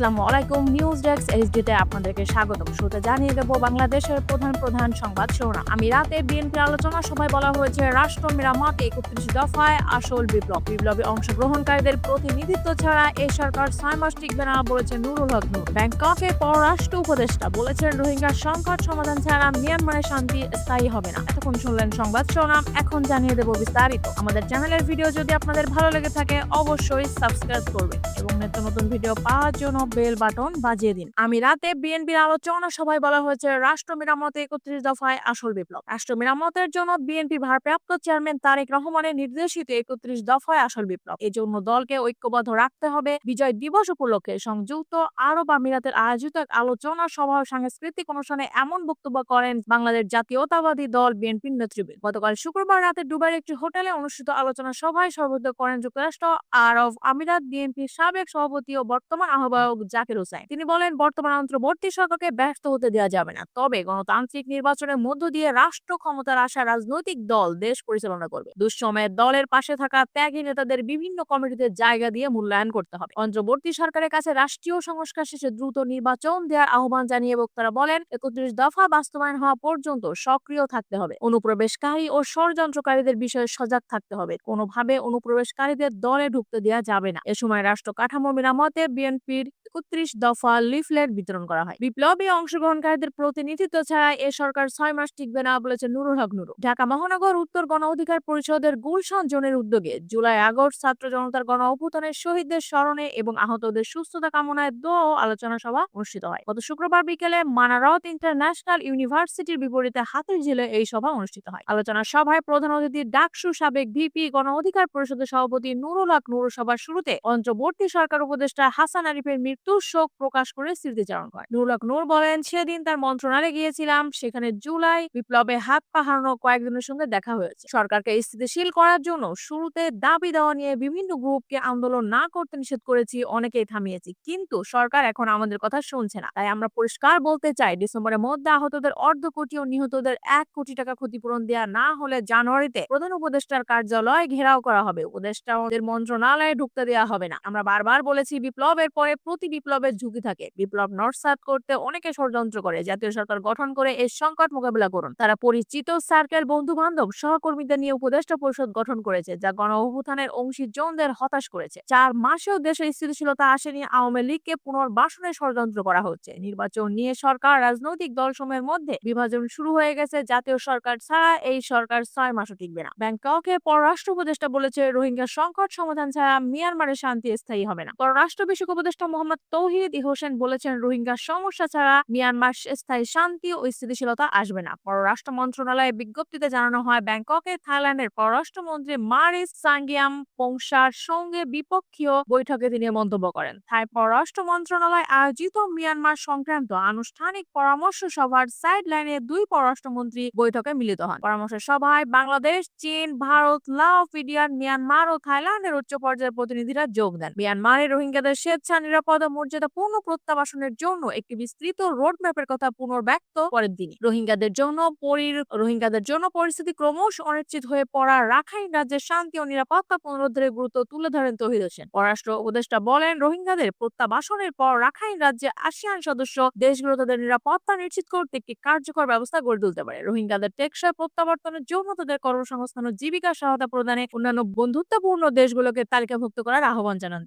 আসসালামু আলাইকুম news desk এইচডিতে আপনাদেরকে স্বাগতম। শুরুতে জানিয়ে দেব বাংলাদেশের প্রধান প্রধান সংবাদ শিরোনাম। আমি রাতে বিএনপি আলোচনা সভায় বলা হয়েছে, রাষ্ট্র মেরামত একত্রিশ দফায় আসল বিপ্লব। বিপ্লবে অংশগ্রহণকারীদের প্রতিনিধিত্ব ছাড়া এই সরকার ছয় মাস টিকবে না, বলেছে নুরুল হক নূর। ব্যাংককে পররাষ্ট্র উপদেষ্টা বলেছেন রোহিঙ্গা সংকট সমাধান ছাড়া মিয়ানমারের শান্তি স্থায়ী হবে না। এতক্ষণ শুনলেন সংবাদ শিরোনাম, এখন জানিয়ে দেব বিস্তারিত। আমাদের চ্যানেলের ভিডিও যদি আপনাদের ভালো লেগে থাকে, অবশ্যই সাবস্ক্রাইব করবেন। এবং নিত্য নতুন ভিডিও পাওয়ার জন্য বেল বাটন বাজিয়ে দিন। আমি রাতে বিএনপির আলোচনা সভায় বলা হয়েছে, রাষ্ট্র মেরামতে একত্রিশ দফায় আসল বিপ্লব। রাষ্ট্র মেরামতের জন্য বিএনপি ভারপ্রাপ্ত চেয়ারম্যান তারেক রহমানের নির্দেশিত একত্রিশ দফায় আসল বিপ্লব। এই জন্য দলকে ঐক্যবদ্ধ রাখতে হবে। বিজয় দিবস উপলক্ষে সংযুক্ত আরব আমিরাতের আয়োজিত এক আলোচনা সভা সাংস্কৃতিক অনুষ্ঠানে এমন বক্তব্য করেন বাংলাদেশ জাতীয়তাবাদী দল বিএনপির নেতৃবৃন্দ। গতকাল শুক্রবার রাতে দুবাইয়ের একটি হোটেলে অনুষ্ঠিত আলোচনা সভায় সভাপতিত্ব করেন যুক্তরাষ্ট্র, আরব আমিরাত বিএনপির সাবেক সভাপতি ও বর্তমান আহ্বায়ক জাকির হোসাইন তিনি বলেন, বর্তমান অন্তর্বর্তী সরকারকে ব্যস্ত হতে দেওয়া যাবে না। তবে গণতান্ত্রিক নির্বাচনের মধ্য দিয়ে রাষ্ট্র ক্ষমতার আসা রাজনৈতিক দল দেশ পরিচালনা করবে। দুঃসময়ে দলের পাশে থাকা ত্যাগী নেতাদের বিভিন্ন কমিটিতে জায়গা দিয়ে মূল্যায়ন করতে হবে। অন্তর্বর্তী সরকারের কাছে রাষ্ট্রীয় সংস্কার শেষে দ্রুত নির্বাচন দেওয়ার আহ্বান জানিয়ে বক্তারা বলেন, একত্রিশ দফা বাস্তবায়ন হওয়া পর্যন্ত সক্রিয় থাকতে হবে। অনুপ্রবেশকারী ও ষড়যন্ত্রকারীদের বিষয়ে সজাগ থাকতে হবে। কোনোভাবে অনুপ্রবেশকারীদের দলে ঢুকতে দেওয়া যাবে না। এ সময় রাষ্ট্র কাঠামো মেরামতে বিএনপির একত্রিশ দফা লিফলেট বিতরণ করা হয়। বিপ্লবী অংশগ্রহণকারীদের প্রতিনিধিত্ব ছাড়া এ সরকার ছয় মাস টিকবে না বলেছে নুরুল হক নুরু। ঢাকা মহানগর উত্তর গণ অধিকার পরিষদের গুলশান জোনের উদ্যোগে জুলাই আগস্ট ছাত্র জনতার গণ অভ্যুত্থানের শহীদদের স্মরণে এবং আহতদের সুস্থতা কামনায় ও আলোচনা সভা অনুষ্ঠিত হয়। গত শুক্রবার বিকেলে মানারত ইন্টারন্যাশনাল ইউনিভার্সিটির বিপরীতে হাতের ঝিলে এই সভা অনুষ্ঠিত হয়। আলোচনা সভায় প্রধান অতিথি ডাকসু সাবেক ভিপি গণ অধিকার পরিষদের সভাপতি নুরুল হক নুরু সভার শুরুতে অন্তর্বর্তী সরকার উপদেষ্টা হাসান আরিফের মৃত্যুর শোক প্রকাশ করে স্মৃতিচারণ করেন। নুরুল হক নূর বলেন, সেদিন তার মন্ত্রণালয়ে গিয়েছিলাম। সেখানে জুলাই বিপ্লবে হাত পাহারানো কয়েকজনের সঙ্গে দেখা হয়েছে। সরকারকে স্থিতিশীল করার জন্য শুরুতে দাবি দেওয়া নিয়ে বিভিন্ন গ্রুপকে আন্দোলন না করতে নিষেধ করেছি, অনেকেই থামিয়েছি। কিন্তু সরকার এখন আমাদের কথা শুনছে না। তাই আমরা পরিষ্কার বলতে চাই ডিসেম্বরের মধ্যে আহতদের অর্ধ কোটি ও নিহতদের এক কোটি টাকা ক্ষতিপূরণ দেওয়া না হলে জানুয়ারিতে প্রধান উপদেষ্টার কার্যালয় ঘেরাও করা হবে। উপদেষ্টা মন্ত্রণালয়ে ঢুকতে দেওয়া হবে না। আমরা বারবার বলেছি, বিপ্লবের পরে প্রতি বিপ্লবের ঝুঁকি থাকে। বিপ্লব নরসাত করতে অনেকে ষড়যন্ত্র করে। জাতীয় সরকার গঠন করে এই সংকট মোকাবিলা করুন। তারা পরিচিত সার্কেল বন্ধু বান্ধব সহকর্মীদের নিয়ে উপদেষ্টা পরিষদ গঠন করেছে, যা গণ অভ্যুত্থানের অংশীজনদের হতাশ করেছে। চার মাসেও দেশে স্থিতিশীলতা আসেনি। আওয়ামী লীগকে পুনর্বাসনের ষড়যন্ত্র করা হচ্ছে। নির্বাচন নিয়ে সরকার, রাজনৈতিক দলসমূহের মধ্যে বিভাজন শুরু হয়ে গেছে। জাতীয় সরকার ছাড়া এই সরকার ছয় মাসও টিকবে না। ব্যাংককে পররাষ্ট্র উপদেষ্টা বলেছে, রোহিঙ্গা সংকট সমাধান ছাড়া মিয়ানমারের শান্তি স্থায়ী হবে না। পররাষ্ট্র বিষয়ক উপদেষ্টা মোহাম্মদ তৌহিদ হোসেন বলেছেন, রোহিঙ্গা সমস্যা ছাড়া মিয়ানমার স্থায়ী শান্তি ও স্থিতিশীলতা আসবে না। পররাষ্ট্র মন্ত্রণালয়ের বিজ্ঞপ্তিতে জানানো হয়, ব্যাংককে থাইল্যান্ডের পররাষ্ট্রমন্ত্রী মারিস সাঙ্গিয়াম পংশার সঙ্গে বিপক্ষীয় বৈঠকে তিনি মন্তব্য করেন। থাই পররাষ্ট্র মন্ত্রণালয় আয়োজিত মিয়ানমার সংক্রান্ত আনুষ্ঠানিক পরামর্শ সভার সাইড লাইনে দুই পররাষ্ট্রমন্ত্রী বৈঠকে মিলিত হন। পরামর্শ সভায় বাংলাদেশ, চীন, ভারত, লাও ফিডিয়ান মিয়ানমার ও থাইল্যান্ডের উচ্চ পর্যায়ের প্রতিনিধিরা যোগ দেন। মিয়ানমারে রোহিঙ্গাদের স্বেচ্ছা নিরাপদ মর্যাদাপূর্ণ প্রত্যাবাসনের জন্য একটি বিস্তৃত রোডম্যাপের কথা পুনর্ব্যক্ত করেন তিনি। রোহিঙ্গাদের জন্য রোহিঙ্গাদের জন্য পরিস্থিতি ক্রমশ অনিশ্চিত হয়ে পড়া রাখাইন রাজ্যের শান্তি ও নিরাপত্তা পুনরুদ্ধারের গুরুত্ব তুলে ধরেন তহিদ হোসেন পররাষ্ট্র উপদেষ্টা বলেন, রোহিঙ্গাদের প্রত্যাবাসনের পর রাখাইন রাজ্যে আসিয়ান সদস্য দেশগুলো তাদের নিরাপত্তা নিশ্চিত করতে একটি কার্যকর ব্যবস্থা গড়ে তুলতে পারে। রোহিঙ্গাদের টেকসই প্রত্যাবর্তনের জন্য তাদের কর্মসংস্থান ও জীবিকা সহায়তা প্রদানে অন্যান্য বন্ধুত্বপূর্ণ দেশগুলোকে তালিকাভুক্ত করার আহ্বান জানান